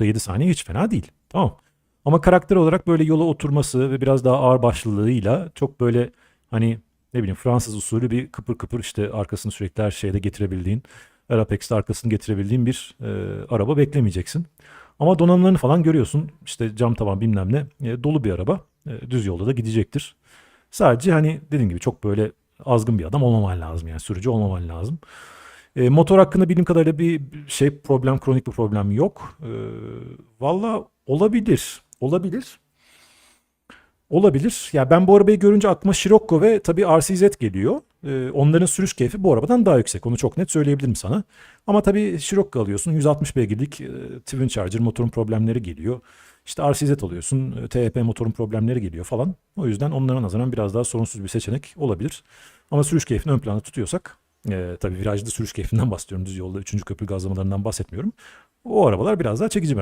1.7 saniye hiç fena değil. Tamam. Ama karakter olarak böyle yola oturması ve biraz daha ağır başlılığıyla çok böyle hani ne bileyim Fransız usulü bir kıpır kıpır işte arkasını sürekli her şeyde getirebildiğin, her Apex'te arkasını getirebildiğin bir e, araba beklemeyeceksin. Ama donanımlarını falan görüyorsun. İşte cam tavan bilmem ne e, dolu bir araba. E, düz yolda da gidecektir. Sadece hani dediğim gibi çok böyle azgın bir adam olmaman lazım yani sürücü olmaman lazım. E, motor hakkında bildiğim kadarıyla bir şey problem, kronik bir problem yok. E, Valla olabilir. Olabilir. Olabilir. Ya ben bu arabayı görünce aklıma Scirocco ve tabii RCZ geliyor. Ee, onların sürüş keyfi bu arabadan daha yüksek. Onu çok net söyleyebilirim sana. Ama tabii Scirocco alıyorsun. 160 beygirlik e, Twin Charger motorun problemleri geliyor. İşte RCZ alıyorsun. e, TEP motorun problemleri geliyor falan. O yüzden onlara nazaran biraz daha sorunsuz bir seçenek olabilir. Ama sürüş keyfini ön planda tutuyorsak e, tabii virajda sürüş keyfinden bahsediyorum. Düz yolda 3. köprü gazlamalarından bahsetmiyorum. O arabalar biraz daha çekici.